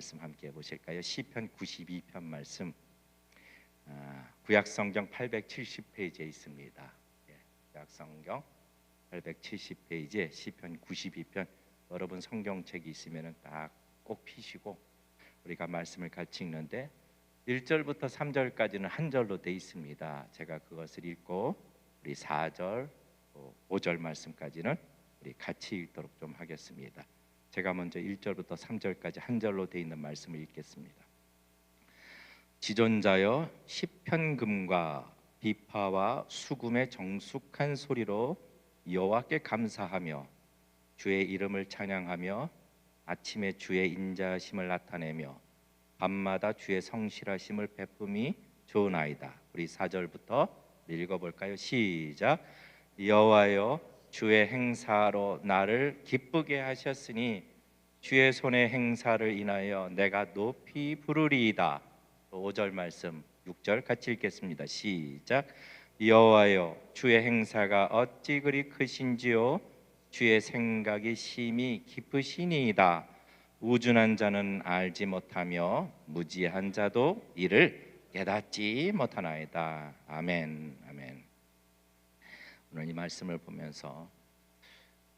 말씀 함께 보실까요? 시편 92편 말씀 아, 구약 성경 870페이지에 있습니다. 예, 구약 성경 870페이지에 시편 92편 여러분 성경책이 있으면은 딱 꼭 피시고 우리가 말씀을 같이 읽는데 1절부터 3절까지는 한 절로 돼 있습니다. 제가 그것을 읽고 우리 4절, 5절 말씀까지는 우리 같이 읽도록 좀 하겠습니다. 제가 먼저 1절부터 3절까지 한 절로 돼 있는 말씀을 읽겠습니다. 지존자여 시편금과 비파와 수금의 정숙한 소리로 여호와께 감사하며 주의 이름을 찬양하며 아침에 주의 인자심을 나타내며 밤마다 주의 성실하심을 베품이 좋으나이다. 우리 4절부터 읽어볼까요? 시작. 여호와여 주의 행사로 나를 기쁘게 하셨으니 주의 손의 행사를 인하여 내가 높이 부르리이다. 5절 말씀 6절 같이 읽겠습니다. 시작. 여호와여 주의 행사가 어찌 그리 크신지요 주의 생각이 심히 깊으시니이다. 우준한 자는 알지 못하며 무지한 자도 이를 깨닫지 못하나이다. 아멘. 아멘. 오늘 이 말씀을 보면서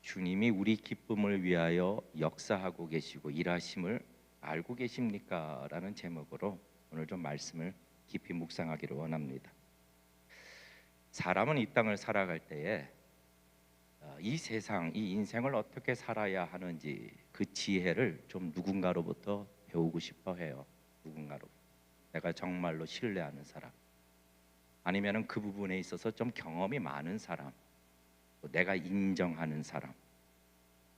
주님이 우리 기쁨을 위하여 역사하고 계시고 일하심을 알고 계십니까? 라는 제목으로 오늘 좀 말씀을 깊이 묵상하기를 원합니다. 사람은 이 땅을 살아갈 때에 어, 이 세상, 이 인생을 어떻게 살아야 하는지 그 지혜를 좀 누군가로부터 배우고 싶어 해요. 누군가로. 내가 정말로 신뢰하는 사람. 아니면은 그 부분에 있어서 좀 경험이 많은 사람. 또 내가 인정하는 사람.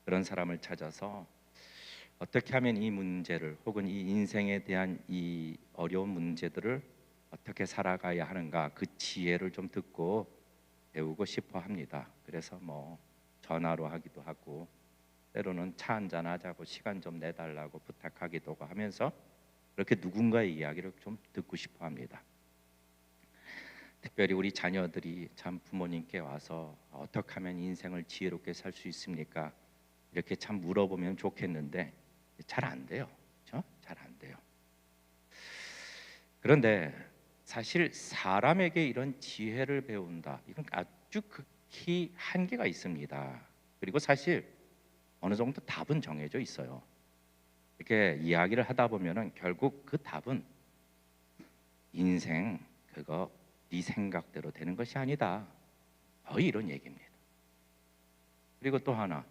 그런 사람을 찾아서 어떻게 하면 이 문제를 혹은 이 인생에 대한 이 어려운 문제들을 어떻게 살아가야 하는가 그 지혜를 좀 듣고 배우고 싶어 합니다. 그래서 뭐 전화로 하기도 하고 때로는 차 한잔 하자고 시간 좀 내달라고 부탁하기도 하면서 그렇게 누군가의 이야기를 좀 듣고 싶어 합니다. 특별히 우리 자녀들이 참 부모님께 와서 어떻게 하면 인생을 지혜롭게 살 수 있습니까? 이렇게 참 물어보면 좋겠는데 잘 안 돼요. 그렇죠? 잘안 돼요. 그런데 사실 사람에게 이런 지혜를 배운다. 이건 아주 극히 한계가 있습니다. 그리고 사실 어느 정도 답은 정해져 있어요. 이렇게 이야기를 하다 보면은 결국 그 답은 인생 그거 네 생각대로 되는 것이 아니다. 거의 이런 얘기입니다. 그리고 또 하나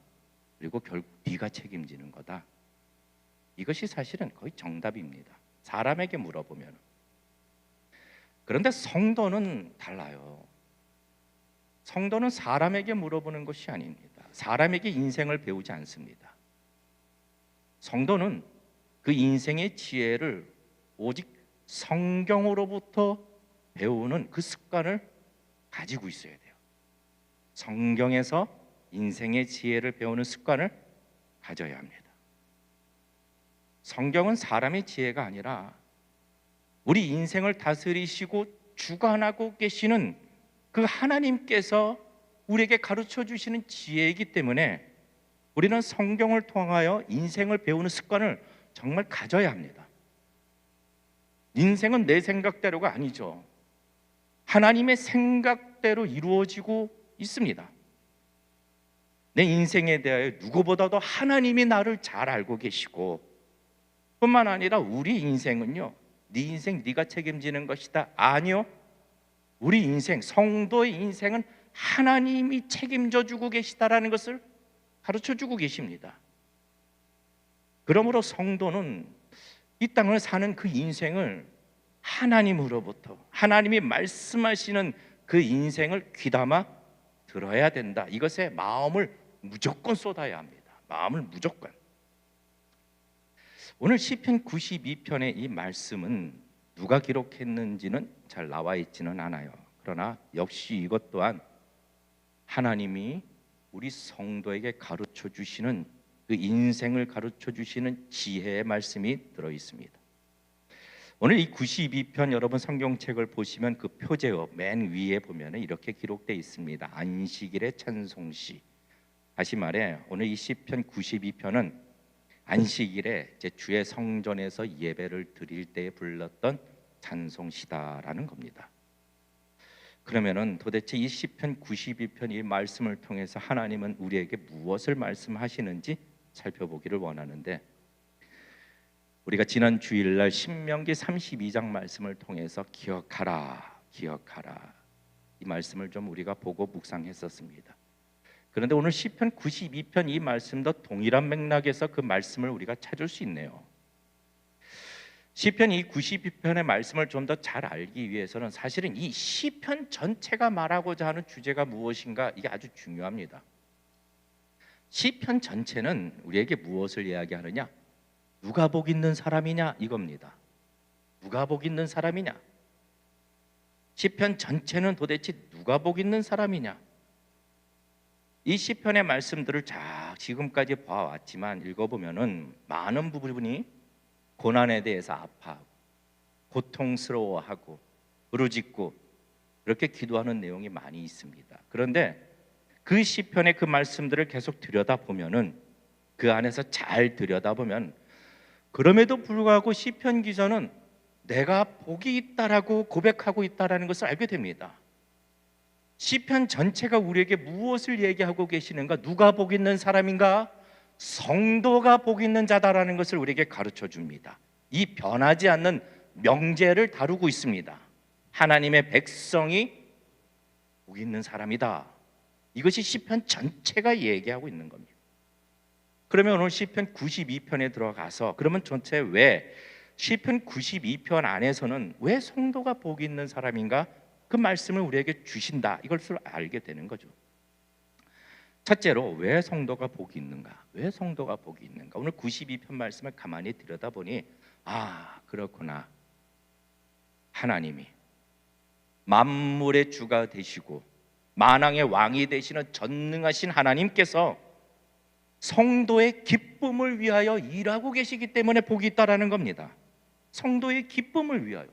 그리고 결국 네가 책임지는 거다. 이것이 사실은 거의 정답입니다. 사람에게 물어보면 그런데 성도는 달라요. 성도는 사람에게 물어보는 것이 아닙니다. 사람에게 인생을 배우지 않습니다. 성도는 그 인생의 지혜를 오직 성경으로부터 배우는 그 습관을 가지고 있어야 돼요. 성경에서 인생의 지혜를 배우는 습관을 가져야 합니다. 성경은 사람의 지혜가 아니라 우리 인생을 다스리시고 주관하고 계시는 그 하나님께서 우리에게 가르쳐 주시는 지혜이기 때문에 우리는 성경을 통하여 인생을 배우는 습관을 정말 가져야 합니다. 인생은 내 생각대로가 아니죠. 하나님의 생각대로 이루어지고 있습니다. 내 인생에 대하여 누구보다도 하나님이 나를 잘 알고 계시고 뿐만 아니라 우리 인생은요. 네 인생 네가 책임지는 것이다. 아니요. 우리 인생 성도의 인생은 하나님이 책임져 주고 계시다라는 것을 가르쳐 주고 계십니다. 그러므로 성도는 이 땅을 사는 그 인생을 하나님으로부터 하나님이 말씀하시는 그 인생을 귀담아 들어야 된다. 이것에 마음을 무조건 쏟아야 합니다. 마음을 무조건. 오늘 시편 92편의 이 말씀은 누가 기록했는지는 잘 나와 있지는 않아요. 그러나 역시 이것 또한 하나님이 우리 성도에게 가르쳐 주시는 그 인생을 가르쳐 주시는 지혜의 말씀이 들어 있습니다. 오늘 이 92편 여러분 성경책을 보시면 그 표제어 맨 위에 보면 이렇게 기록되어 있습니다. 안식일의 찬송시. 다시 말해 오늘 이 시편 92편은 안식일에 이제 주의 성전에서 예배를 드릴 때 불렀던 찬송시다라는 겁니다. 그러면은 도대체 이 시편 92편 이 말씀을 통해서 하나님은 우리에게 무엇을 말씀하시는지 살펴보기를 원하는데 우리가 지난 주일날 신명기 32장 말씀을 통해서 기억하라 기억하라 이 말씀을 좀 우리가 보고 묵상했었습니다. 그런데 오늘 시편 92편 이 말씀도 동일한 맥락에서 그 말씀을 우리가 찾을 수 있네요. 시편 이 92편의 말씀을 좀 더 잘 알기 위해서는 사실은 이 시편 전체가 말하고자 하는 주제가 무엇인가 이게 아주 중요합니다. 시편 전체는 우리에게 무엇을 이야기하느냐? 누가 복 있는 사람이냐 이겁니다. 누가 복 있는 사람이냐? 시편 전체는 도대체 누가 복 있는 사람이냐? 이 시편의 말씀들을 자 지금까지 봐왔지만 읽어보면은 많은 부분이 고난에 대해서 아파하고 고통스러워하고 부르짖고 그렇게 기도하는 내용이 많이 있습니다. 그런데 그 시편의 그 말씀들을 계속 들여다 보면은 그 안에서 잘 들여다 보면 그럼에도 불구하고 시편 기자는 내가 복이 있다라고 고백하고 있다라는 것을 알게 됩니다. 시편 전체가 우리에게 무엇을 얘기하고 계시는가? 누가 복 있는 사람인가? 성도가 복 있는 자다라는 것을 우리에게 가르쳐 줍니다. 이 변하지 않는 명제를 다루고 있습니다. 하나님의 백성이 복 있는 사람이다. 이것이 시편 전체가 얘기하고 있는 겁니다. 그러면 오늘 시편 92편에 들어가서 그러면 전체 왜 시편 92편 안에서는 왜 성도가 복 있는 사람인가? 그 말씀을 우리에게 주신다. 이것을 알게 되는 거죠. 첫째로 왜 성도가 복이 있는가? 왜 성도가 복이 있는가? 오늘 92편 말씀을 가만히 들여다보니 아, 그렇구나. 하나님이 만물의 주가 되시고 만왕의 왕이 되시는 전능하신 하나님께서 성도의 기쁨을 위하여 일하고 계시기 때문에 복이 있다라는 겁니다. 성도의 기쁨을 위하여.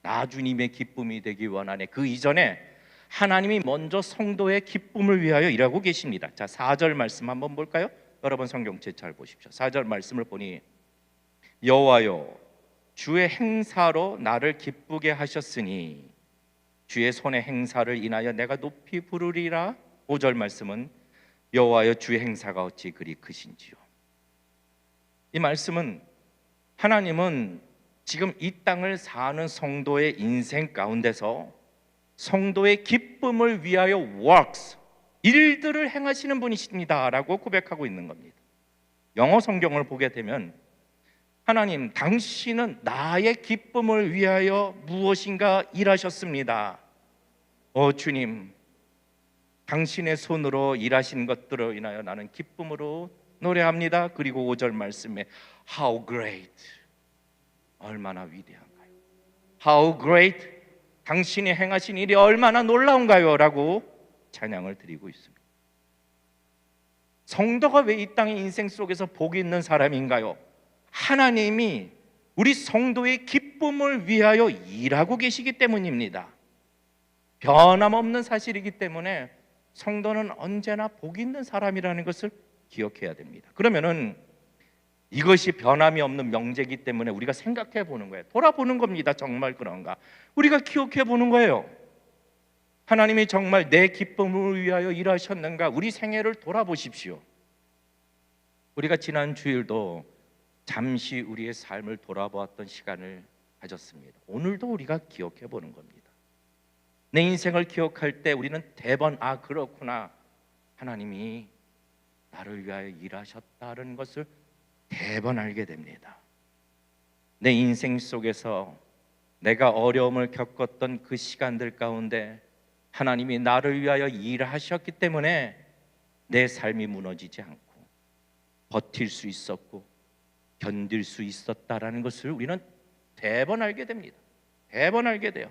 나 주님의 기쁨이 되기 원하네. 그 이전에 하나님이 먼저 성도의 기쁨을 위하여 일하고 계십니다. 자, 4절 말씀 한번 볼까요? 여러분 성경책 잘 보십시오. 4절 말씀을 보니 여호와여 주의 행사로 나를 기쁘게 하셨으니 주의 손의 행사를 인하여 내가 높이 부르리라. 5절 말씀은 여호와여 주의 행사가 어찌 그리 크신지요. 이 말씀은 하나님은 지금 이 땅을 사는 성도의 인생 가운데서 성도의 기쁨을 위하여 works 일들을 행하시는 분이십니다라고 고백하고 있는 겁니다. 영어 성경을 보게 되면 하나님 당신은 나의 기쁨을 위하여 무엇인가 일하셨습니다. 어 주님 당신의 손으로 일하신 것들을 인하여 나는 기쁨으로 노래합니다. 그리고 5절 말씀에 how great 얼마나 위대한가요? How great 당신이 행하신 일이 얼마나 놀라운가요? 라고 찬양을 드리고 있습니다. 성도가 왜 이 땅의 인생 속에서 복이 있는 사람인가요? 하나님이 우리 성도의 기쁨을 위하여 일하고 계시기 때문입니다. 변함없는 사실이기 때문에 성도는 언제나 복 있는 사람이라는 것을 기억해야 됩니다. 그러면은 이것이 변함이 없는 명제이기 때문에 우리가 생각해 보는 거예요. 돌아보는 겁니다. 정말 그런가? 우리가 기억해 보는 거예요. 하나님이 정말 내 기쁨을 위하여 일하셨는가? 우리 생애를 돌아보십시오. 우리가 지난 주일도 잠시 우리의 삶을 돌아보았던 시간을 가졌습니다. 오늘도 우리가 기억해 보는 겁니다. 내 인생을 기억할 때 우리는 대번 아 그렇구나. 하나님이 나를 위하여 일하셨다는 것을 대번 알게 됩니다. 내 인생 속에서 내가 어려움을 겪었던 그 시간들 가운데 하나님이 나를 위하여 일하셨기 때문에 내 삶이 무너지지 않고 버틸 수 있었고 견딜 수 있었다라는 것을 우리는 대번 알게 됩니다. 대번 알게 돼요.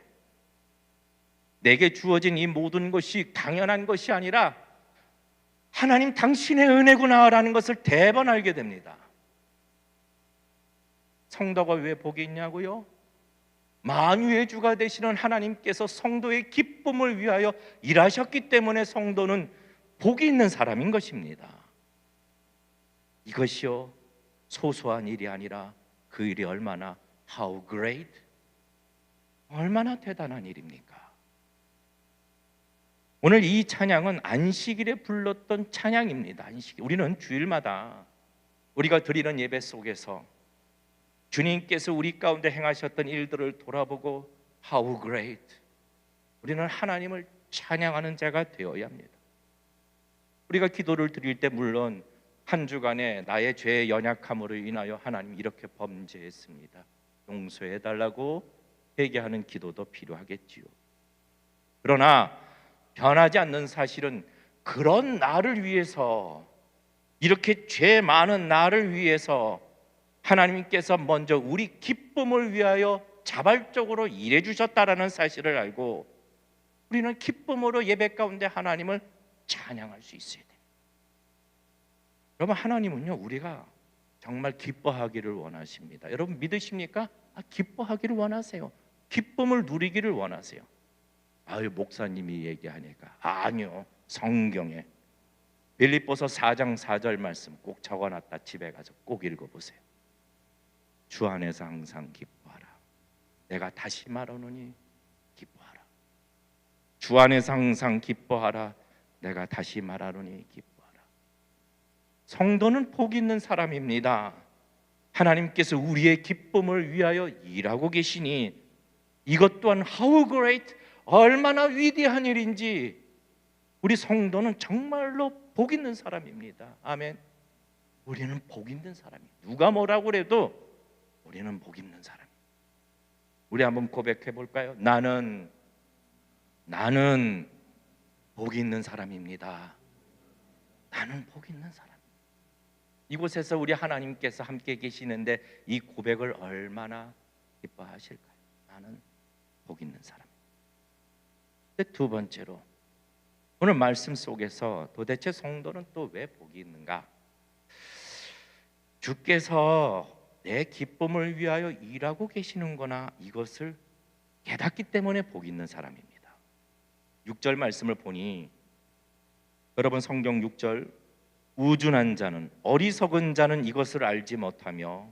내게 주어진 이 모든 것이 당연한 것이 아니라 하나님 당신의 은혜구나라는 것을 대번 알게 됩니다. 성도가 왜 복이 있냐고요? 만유의 주가 되시는 하나님께서 성도의 기쁨을 위하여 일하셨기 때문에 성도는 복이 있는 사람인 것입니다. 이것이요 소소한 일이 아니라 그 일이 얼마나 how great 얼마나 대단한 일입니까? 오늘 이 찬양은 안식일에 불렀던 찬양입니다. 안식 우리는 주일마다 우리가 드리는 예배 속에서 주님께서 우리 가운데 행하셨던 일들을 돌아보고 how great 우리는 하나님을 찬양하는 자가 되어야 합니다. 우리가 기도를 드릴 때 물론 한 주간에 나의 죄의 연약함으로 인하여 하나님 이렇게 범죄했습니다. 용서해 달라고 회개하는 기도도 필요하겠지요. 그러나 변하지 않는 사실은 그런 나를 위해서 이렇게 죄 많은 나를 위해서 하나님께서 먼저 우리 기쁨을 위하여 자발적으로 일해 주셨다라는 사실을 알고 우리는 기쁨으로 예배 가운데 하나님을 찬양할 수 있어야 돼요. 여러분 하나님은요 우리가 정말 기뻐하기를 원하십니다. 여러분 믿으십니까? 아, 기뻐하기를 원하세요. 기쁨을 누리기를 원하세요. 아유 목사님이 얘기하니까 아니요 성경에 빌립보서 4장 4절 말씀 꼭 적어놨다 집에 가서 꼭 읽어보세요. 주 안에서 항상 기뻐하라. 내가 다시 말하노니 기뻐하라. 주 안에서 항상 기뻐하라. 내가 다시 말하노니 기뻐하라. 성도는 복 있는 사람입니다. 하나님께서 우리의 기쁨을 위하여 일하고 계시니 이것 또한 how great 얼마나 위대한 일인지 우리 성도는 정말로 복 있는 사람입니다. 아멘. 우리는 복 있는 사람이. 누가 뭐라고 그래도 우리는 복 있는 사람. 우리 한번 고백해 볼까요? 나는 나는 복 있는 사람입니다. 나는 복 있는 사람. 이곳에서 우리 하나님께서 함께 계시는데 이 고백을 얼마나 기뻐하실까요? 나는 복 있는 사람. 두 번째로 오늘 말씀 속에서 도대체 성도는 또 왜 복이 있는가? 주께서 내 기쁨을 위하여 일하고 계시는거나 이것을 깨닫기 때문에 복 있는 사람입니다. 6절 말씀을 보니 여러분 성경 6절 우준한 자는 어리석은 자는 이것을 알지 못하며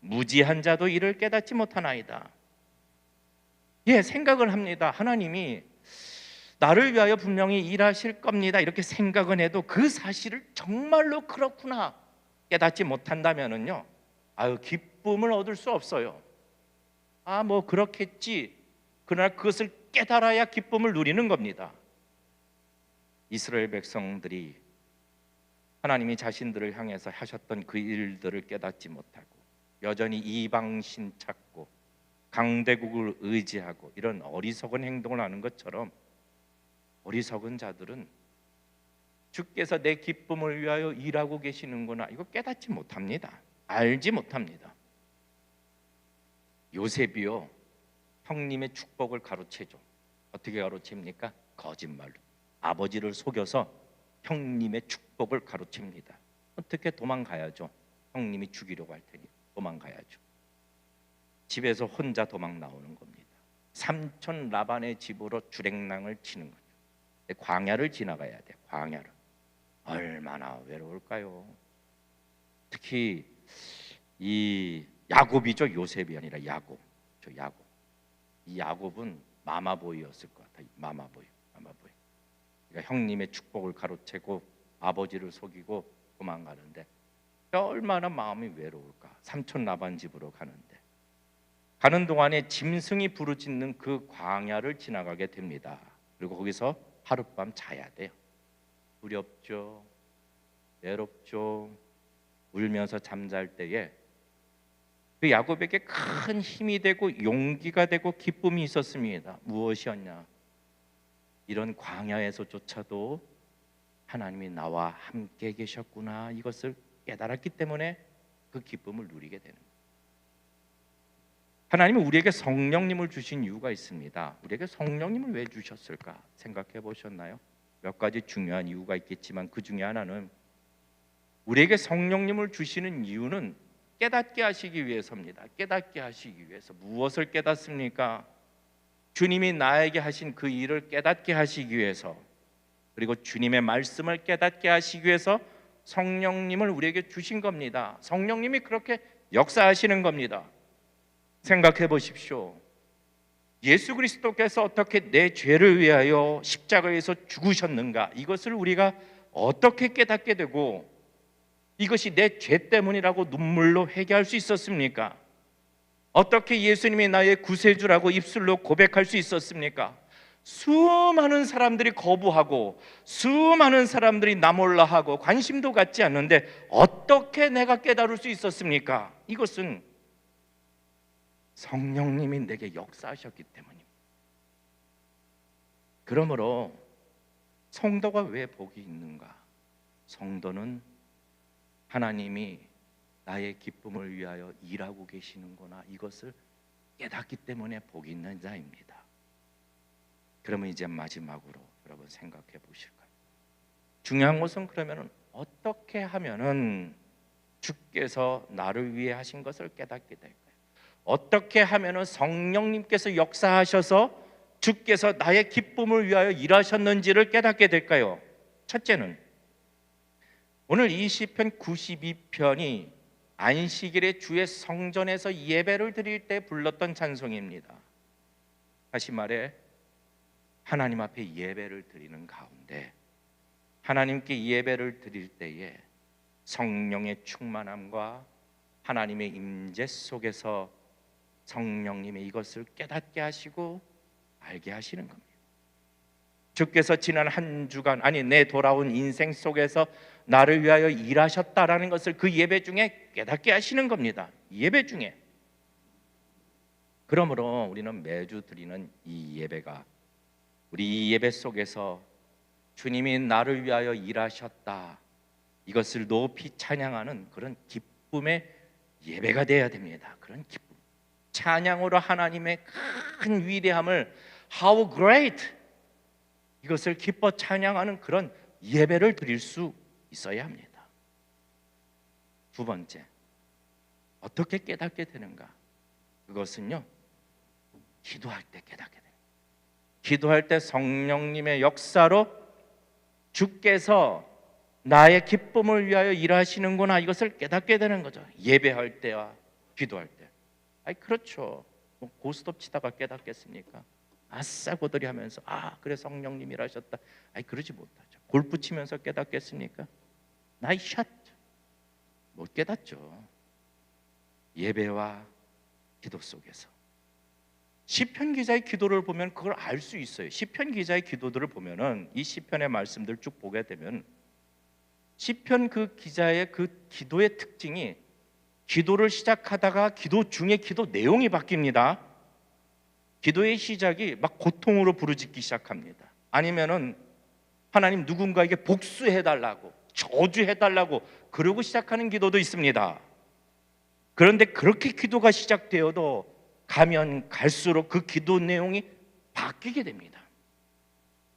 무지한 자도 이를 깨닫지 못하나이다. 예, 생각을 합니다. 하나님이 나를 위하여 분명히 일하실 겁니다. 이렇게 생각은 해도 그 사실을 정말로 그렇구나 깨닫지 못한다면은요. 아유, 기쁨을 얻을 수 없어요. 아, 뭐 그렇겠지. 그러나 그것을 깨달아야 기쁨을 누리는 겁니다. 이스라엘 백성들이 하나님이 자신들을 향해서 하셨던 그 일들을 깨닫지 못하고 여전히 이방신 찾고 강대국을 의지하고 이런 어리석은 행동을 하는 것처럼 어리석은 자들은 주께서 내 기쁨을 위하여 일하고 계시는구나 이거 깨닫지 못합니다. 알지 못합니다. 요셉이요 형님의 축복을 가로채죠. 어떻게 가로챕니까? 거짓말로 아버지를 속여서 형님의 축복을 가로챕니다. 어떻게 도망가야죠? 형님이 죽이려고 할 테니 도망가야죠. 집에서 혼자 도망 나오는 겁니다. 삼촌 라반의 집으로 주랭랑을 치는 거죠. 광야를 지나가야 돼. 광야를. 얼마나 외로울까요? 특히 이 야곱이죠. 요셉이 아니라 야곱. 저 야곱. 이 야곱은 마마보이였을 것 같아요. 마마보이. 마마보이. 그러니까 형님의 축복을 가로채고 아버지를 속이고 도망가는데 얼마나 마음이 외로울까. 삼촌 라반 집으로 가는데 가는 동안에 짐승이 부르짖는 그 광야를 지나가게 됩니다. 그리고 거기서 하룻밤 자야 돼요. 두렵죠. 외롭죠. 울면서 잠잘 때에 그 야곱에게 큰 힘이 되고 용기가 되고 기쁨이 있었습니다. 무엇이었냐? 이런 광야에서조차도 하나님이 나와 함께 계셨구나 이것을 깨달았기 때문에 그 기쁨을 누리게 되는. 하나님은 우리에게 성령님을 주신 이유가 있습니다. 우리에게 성령님을 왜 주셨을까 생각해 보셨나요? 몇 가지 중요한 이유가 있겠지만 그 중에 하나는 우리에게 성령님을 주시는 이유는 깨닫게 하시기 위해서입니다. 깨닫게 하시기 위해서 무엇을 깨닫습니까? 주님이 나에게 하신 그 일을 깨닫게 하시기 위해서 그리고 주님의 말씀을 깨닫게 하시기 위해서 성령님을 우리에게 주신 겁니다. 성령님이 그렇게 역사하시는 겁니다. 생각해 보십시오. 예수 그리스도께서 어떻게 내 죄를 위하여 십자가에서 죽으셨는가? 이것을 우리가 어떻게 깨닫게 되고 이것이 내 죄 때문이라고 눈물로 회개할 수 있었습니까? 어떻게 예수님이 나의 구세주라고 입술로 고백할 수 있었습니까? 수많은 사람들이 거부하고 수많은 사람들이 나몰라하고 관심도 갖지 않는데 어떻게 내가 깨달을 수 있었습니까? 이것은 성령님이 내게 역사하셨기 때문입니다. 그러므로 성도가 왜 복이 있는가? 성도는 하나님이 나의 기쁨을 위하여 일하고 계시는구나 이것을 깨닫기 때문에 복이 있는 자입니다. 그러면 이제 마지막으로 여러분 생각해 보실까요? 중요한 것은 그러면은 어떻게 하면은 주께서 나를 위해 하신 것을 깨닫게 될까요? 어떻게 하면은 성령님께서 역사하셔서 주께서 나의 기쁨을 위하여 일하셨는지를 깨닫게 될까요? 첫째는 오늘 이 시편 92편이 안식일에 주의 성전에서 예배를 드릴 때 불렀던 찬송입니다. 다시 말해 하나님 앞에 예배를 드리는 가운데 하나님께 예배를 드릴 때에 성령의 충만함과 하나님의 임재 속에서 성령님의 이것을 깨닫게 하시고 알게 하시는 겁니다. 주께서 지난 한 주간 아니 내 돌아온 인생 속에서 나를 위하여 일하셨다라는 것을 그 예배 중에 깨닫게 하시는 겁니다. 예배 중에. 그러므로 우리는 매주 드리는 이 예배가 우리 이 예배 속에서 주님이 나를 위하여 일하셨다. 이것을 높이 찬양하는 그런 기쁨의 예배가 되어야 됩니다. 그런 기쁨. 찬양으로 하나님의 큰 위대함을 how great 이것을 기뻐 찬양하는 그런 예배를 드릴 수 있어야 합니다. 두 번째, 어떻게 깨닫게 되는가? 그것은요, 기도할 때 깨닫게 됩니다. 기도할 때 성령님의 역사로 주께서 나의 기쁨을 위하여 일하시는구나 이것을 깨닫게 되는 거죠. 예배할 때와 기도할 때. 아이 그렇죠. 뭐 고스톱 치다가 깨닫겠습니까? 아싸 고들이 하면서 아 그래 성령님이 일하셨다. 아이 그러지 못하죠. 골프 치면서 깨닫겠습니까? 나이 샷. 못 깨닫죠. 예배와 기도 속에서. 시편 기자의 기도를 보면 그걸 알 수 있어요. 시편 기자의 기도들을 보면은 이 시편의 말씀들 쭉 보게 되면 시편 그 기자의 그 기도의 특징이 기도를 시작하다가 기도 중에 기도 내용이 바뀝니다. 기도의 시작이 막 고통으로 부르짖기 시작합니다. 아니면은 하나님 누군가에게 복수해 달라고 저주해 달라고 그러고 시작하는 기도도 있습니다. 그런데 그렇게 기도가 시작되어도 가면 갈수록 그 기도 내용이 바뀌게 됩니다.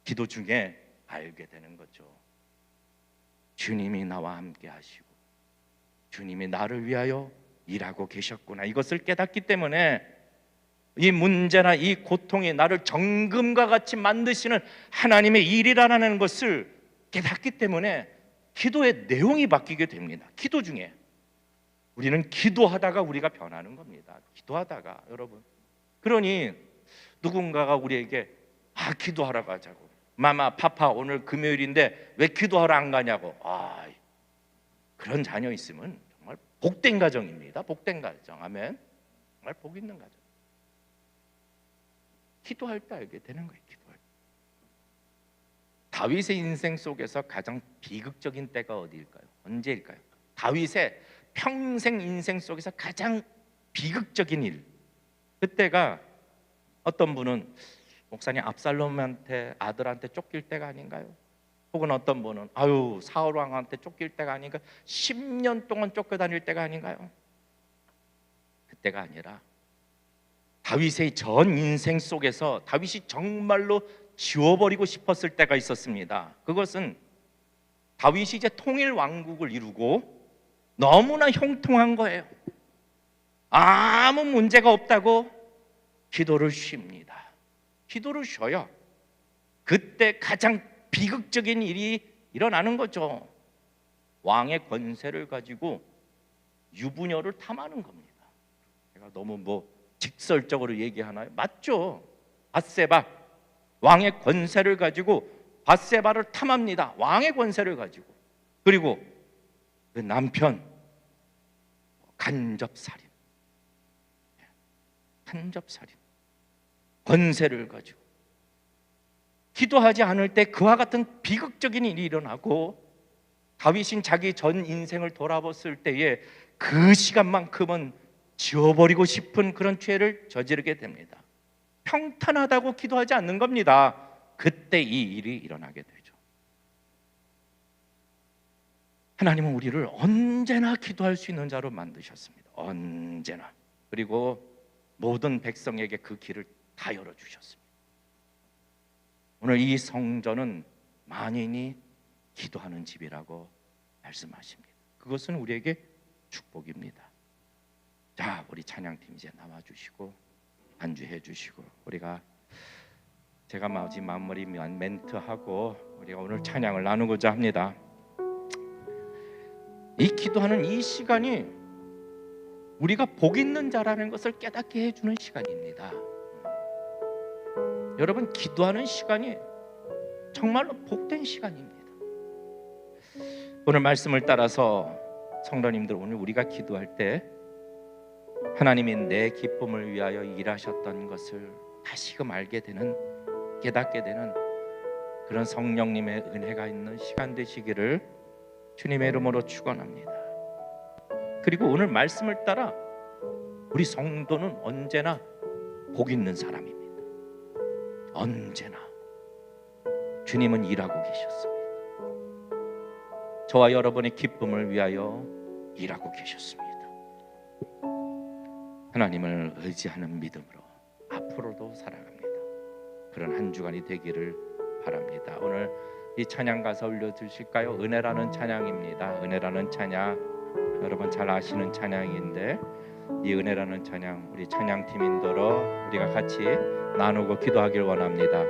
기도 중에 알게 되는 거죠. 주님이 나와 함께 하시고 주님이 나를 위하여 일하고 계셨구나. 이것을 깨닫기 때문에 이 문제나 이 고통이 나를 정금과 같이 만드시는 하나님의 일이라는 것을 깨닫기 때문에 기도의 내용이 바뀌게 됩니다. 기도 중에 우리는 기도하다가 우리가 변하는 겁니다. 기도하다가 여러분. 그러니 누군가가 우리에게 아 기도하러 가자고. 마마 파파 오늘 금요일인데 왜 기도하러 안 가냐고. 아 그런 자녀 있으면 정말 복된 가정입니다. 복된 가정. 아멘. 정말 복 있는 가정. 기도할 때 알게 되는 거예요. 기도할 때. 다윗의 인생 속에서 가장 비극적인 때가 어디일까요? 언제일까요? 다윗의 평생 인생 속에서 가장 비극적인 일. 그때가 어떤 분은 목사님 압살롬한테 아들한테 쫓길 때가 아닌가요? 혹은 어떤 분은 아유 사울 왕한테 쫓길 때가 아닌가? 10년 동안 쫓겨다닐 때가 아닌가요? 그때가 아니라 다윗의 전 인생 속에서 다윗이 정말로 지워버리고 싶었을 때가 있었습니다. 그것은 다윗이 이제 통일 왕국을 이루고 너무나 형통한 거예요. 아무 문제가 없다고 기도를 쉽니다. 기도를 쉬어요. 그때 가장 비극적인 일이 일어나는 거죠. 왕의 권세를 가지고 유부녀를 탐하는 겁니다. 제가 너무 뭐 직설적으로 얘기하나요? 맞죠? 바세바 왕의 권세를 가지고 바세바를 탐합니다. 왕의 권세를 가지고 그리고 그 남편 간접살인, 간접살인, 권세를 가지고 기도하지 않을 때 그와 같은 비극적인 일이 일어나고 다윗인 자기 전 인생을 돌아봤을 때에 그 시간만큼은 지워버리고 싶은 그런 죄를 저지르게 됩니다. 평탄하다고 기도하지 않는 겁니다. 그때 이 일이 일어나게 되죠. 하나님은 우리를 언제나 기도할 수 있는 자로 만드셨습니다. 언제나. 그리고 모든 백성에게 그 길을 다 열어 주셨습니다. 오늘 이 성전은 만인이 기도하는 집이라고 말씀하십니다. 그것은 우리에게 축복입니다. 자, 우리 찬양팀 이제 나와 주시고 안주해 주시고 우리가 제가 마지 마무리 멘트하고 우리가 오늘 찬양을 나누고자 합니다. 이 기도하는 이 시간이 우리가 복 있는 자라는 것을 깨닫게 해주는 시간입니다. 여러분 기도하는 시간이 정말로 복된 시간입니다. 오늘 말씀을 따라서 성도님들 오늘 우리가 기도할 때 하나님이 내 기쁨을 위하여 일하셨던 것을 다시금 알게 되는 깨닫게 되는 그런 성령님의 은혜가 있는 시간 되시기를 주님의 이름으로 축원합니다. 그리고 오늘 말씀을 따라 우리 성도는 언제나 복 있는 사람입니다. 언제나 주님은 일하고 계셨습니다. 저와 여러분의 기쁨을 위하여 일하고 계셨습니다. 하나님을 의지하는 믿음으로 앞으로도 살아갑니다. 그런 한 주간이 되기를 바랍니다. 오늘 이 찬양 가사 올려 주실까요? 은혜라는 찬양입니다. 은혜라는 찬양 여러분 잘 아시는 찬양인데 이 은혜라는 찬양 우리 찬양팀인더러 우리가 같이 나누고 기도하길 원합니다.